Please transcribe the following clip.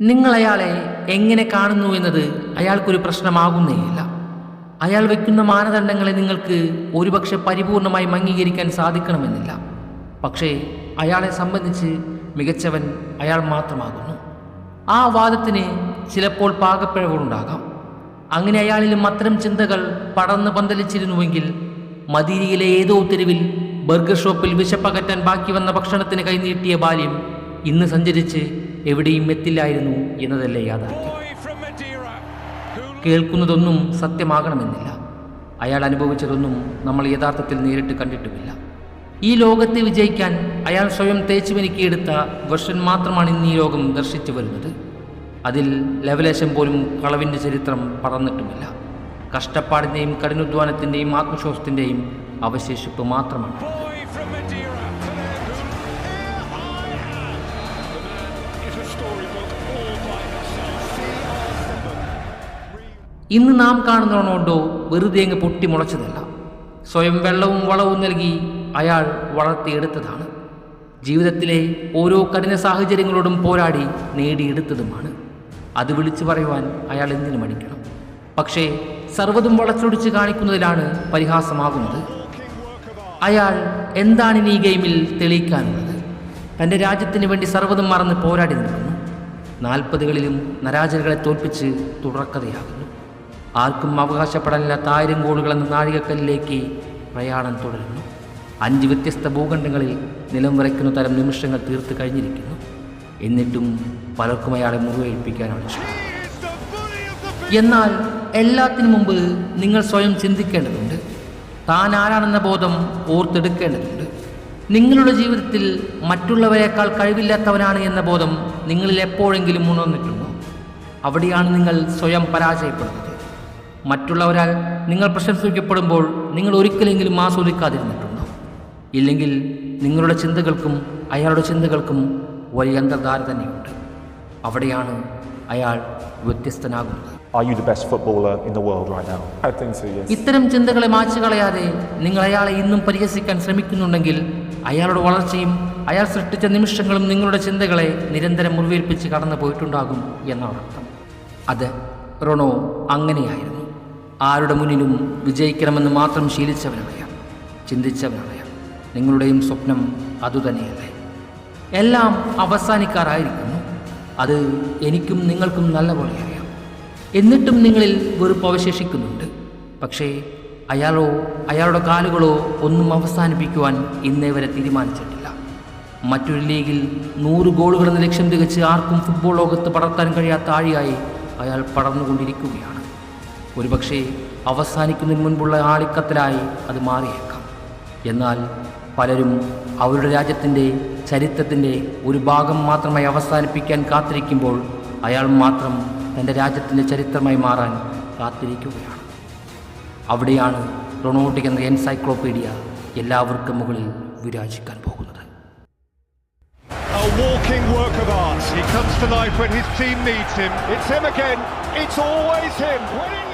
നിങ്ങൾ അയാളെ എങ്ങനെ കാണുന്നു എന്നത് അയാൾക്കൊരു പ്രശ്നമാകുന്നേയില്ല. അയാൾ വയ്ക്കുന്ന മാനദണ്ഡങ്ങളെ നിങ്ങൾക്ക് ഒരുപക്ഷെ പരിപൂർണമായി അംഗീകരിക്കാൻ സാധിക്കണമെന്നില്ല. പക്ഷേ അയാളെ സംബന്ധിച്ച് മികച്ചവൻ അയാൾ മാത്രമാകുന്നു. ആ വാദത്തിന് ചിലപ്പോൾ പാകപ്പിഴവുണ്ടാകാം. അങ്ങനെ അയാളിലും അത്തരം ചിന്തകൾ പടർന്ന് പന്തലിച്ചിരുന്നുവെങ്കിൽ മദീനയിലെ ഏതോ തെരുവിൽ ബർഗർ ഷോപ്പിൽ വിശപ്പകറ്റാൻ ബാക്കി വന്ന ഭക്ഷണത്തിന് കൈനീട്ടിയ ബാല്യം ഇന്ന് സഞ്ചരിച്ച് എവിടെയും എത്തില്ലായിരുന്നു എന്നതല്ലേ യാഥാർത്ഥ്യം? കേൾക്കുന്നതൊന്നും സത്യമാകണമെന്നില്ല. അയാൾ അനുഭവിച്ചതൊന്നും നമ്മൾ യഥാർത്ഥത്തിൽ നേരിട്ട് കണ്ടിട്ടുമില്ല. ഈ ലോകത്തെ വിജയിക്കാൻ അയാൾ സ്വയം തേച്ചുമെനിക്കെടുത്ത വെർഷൻ മാത്രമാണ് ഇന്ന് ഈ ലോകം ദർശിച്ചു വരുന്നത്. അതിൽ ലവലേശം പോലും കളവിന്റെ ചരിത്രം പറന്നിട്ടുമില്ല. കഷ്ടപ്പാടിന്റെയും കഠിനാധ്വാനത്തിന്റെയും ആത്മവിശ്വാസത്തിന്റെയും അവശേഷിപ്പ് മാത്രമാണ്. ഇന്ന് നാം കാണുന്ന റൊണാൾഡോ വെറുതെ അങ്ങ് പൊട്ടി മുളച്ചതല്ല. സ്വയം വെള്ളവും വളവും നൽകി അയാൾ വളർത്തിയെടുത്തതാണ്. ജീവിതത്തിലെ ഓരോ കഠിന സാഹചര്യങ്ങളോടും പോരാടി നേടിയെടുത്തതുമാണ്. അത് വിളിച്ചു പറയുവാൻ അയാൾ എന്തിനു മടിക്കണം? പക്ഷേ സർവതും വളച്ചൊടിച്ച് കാണിക്കുന്നതിലാണ് പരിഹാസമാകുന്നത്. അയാൾ എന്താണ് ഇനി ഈ ഗെയിമിൽ തെളിയിക്കാനുള്ളത്? തന്റെ രാജ്യത്തിന് വേണ്ടി സർവതും മറന്ന് പോരാടി നിൽക്കുന്നു. നാൽപ്പതുകളിലും നരാജകളെ തോൽപ്പിച്ച് തുടർക്കഥയാകുന്നു ആർക്കും അവകാശപ്പെടാനില്ലാത്ത ആയിരം ഗോളുകൾ എന്ന നാഴികക്കല്ലിലേക്ക് പ്രയാണം തുടരുന്നു. അഞ്ച് വ്യത്യസ്ത ഭൂഖണ്ഡങ്ങളിൽ നിലം വിറയ്ക്കുന്ന തരം നിമിഷങ്ങൾ തീർത്ത് കഴിഞ്ഞിരിക്കുന്നു. എന്നിട്ടും പലർക്കും അയാളെ മുറിവേൽപ്പിക്കാനാണ് ഇഷ്ടം എന്നാൽ എല്ലാത്തിനു മുമ്പ് നിങ്ങൾ സ്വയം ചിന്തിക്കേണ്ടതുണ്ട്. താൻ ആരാണെന്ന ബോധം ഓർത്തെടുക്കേണ്ടതുണ്ട്. നിങ്ങളുടെ ജീവിതത്തിൽ മറ്റുള്ളവരെക്കാൾ കഴിവില്ലാത്തവനാണ് എന്ന ബോധം നിങ്ങളിൽ എപ്പോഴെങ്കിലും ഉണർന്നിട്ടുണ്ടോ അവിടെയാണ് നിങ്ങൾ സ്വയം പരാജയപ്പെടുന്നത്. മറ്റുള്ളവരാൽ നിങ്ങൾ പ്രശംസിക്കപ്പെടുമ്പോൾ നിങ്ങൾ ഒരിക്കലെങ്കിലും ആസ്വദിക്കാതിരുന്നിട്ടുണ്ടോ? ഇല്ലെങ്കിൽ നിങ്ങളുടെ ചിന്തകൾക്കും അയാളുടെ ചിന്തകൾക്കും വലിയ അന്തർധാര തന്നെയുണ്ട്. അവിടെയാണ് അയാൾ വ്യത്യസ്തനാകുന്നത്. Are you the best footballer in the world right now? I think so, yes. ഇത്തരം ചിന്തകളെ മാച്ചു കളയാതെ നിങ്ങൾ അയാളെ ഇന്നും പരിഹസിക്കാൻ ശ്രമിക്കുന്നുണ്ടെങ്കിൽ അയാളുടെ വളർച്ചയും അയാൾ സൃഷ്ടിച്ച നിമിഷങ്ങളും നിങ്ങളുടെ ചിന്തകളെ നിരന്തരം മുറിവേൽപ്പിച്ച് കടന്നു പോയിട്ടുണ്ടാകും എന്നാണ് അർത്ഥം. അത് റൊണോ അങ്ങനെയായിരുന്നു. ആരുടെ മുന്നിലും വിജയിക്കണമെന്ന് മാത്രം ശീലിച്ചവനറിയാം ചിന്തിച്ചവനറിയാം നിങ്ങളുടെയും സ്വപ്നം അതുതന്നെയല്ലേ എല്ലാം അവസാനിക്കാറായിരിക്കുന്നു. അത് എനിക്കും നിങ്ങൾക്കും നല്ലപോലെ അറിയാം. എന്നിട്ടും നിങ്ങളിൽ വെറുപ്പ് അവശേഷിക്കുന്നുണ്ട്. പക്ഷേ അയാളോ അയാളുടെ കാലുകളോ ഒന്നും അവസാനിപ്പിക്കുവാൻ ഇന്നേ വരെ തീരുമാനിച്ചിട്ടില്ല. മറ്റൊരു ലീഗിൽ നൂറ് ഗോളുകൾ എന്ന ലക്ഷ്യം തികച്ച് ആർക്കും ഫുട്ബോൾ ലോകത്ത് പടർത്താൻ കഴിയാത്ത ആഴിയായി അയാൾ പടർന്നുകൊണ്ടിരിക്കുകയാണ്. ഒരുപക്ഷെ അവസാനിക്കുന്നതിന് മുൻപുള്ള ആളിക്കത്തലായി അത് മാറിയേക്കാം. എന്നാൽ പലരും അവരുടെ രാജ്യത്തിന്റെ ചരിത്രത്തിന്റെ ഒരു ഭാഗം മാത്രമായി അവസാനിപ്പിക്കാൻ കാത്തിരിക്കുമ്പോൾ അയാൾ മാത്രം തന്റെ രാജ്യത്തിന്റെ ചരിത്രമായി മാറാൻ കാത്തിരിക്കുകയാണ്. അവിടെയാണ് റൊണോട്ടിക് എന്ന എൻസൈക്ലോപീഡിയ എല്ലാവർക്കും മുകളിൽ വിരാജിക്കാൻ shocking work of art. He comes to life when his team needs him. It's him again. It's always him. Winning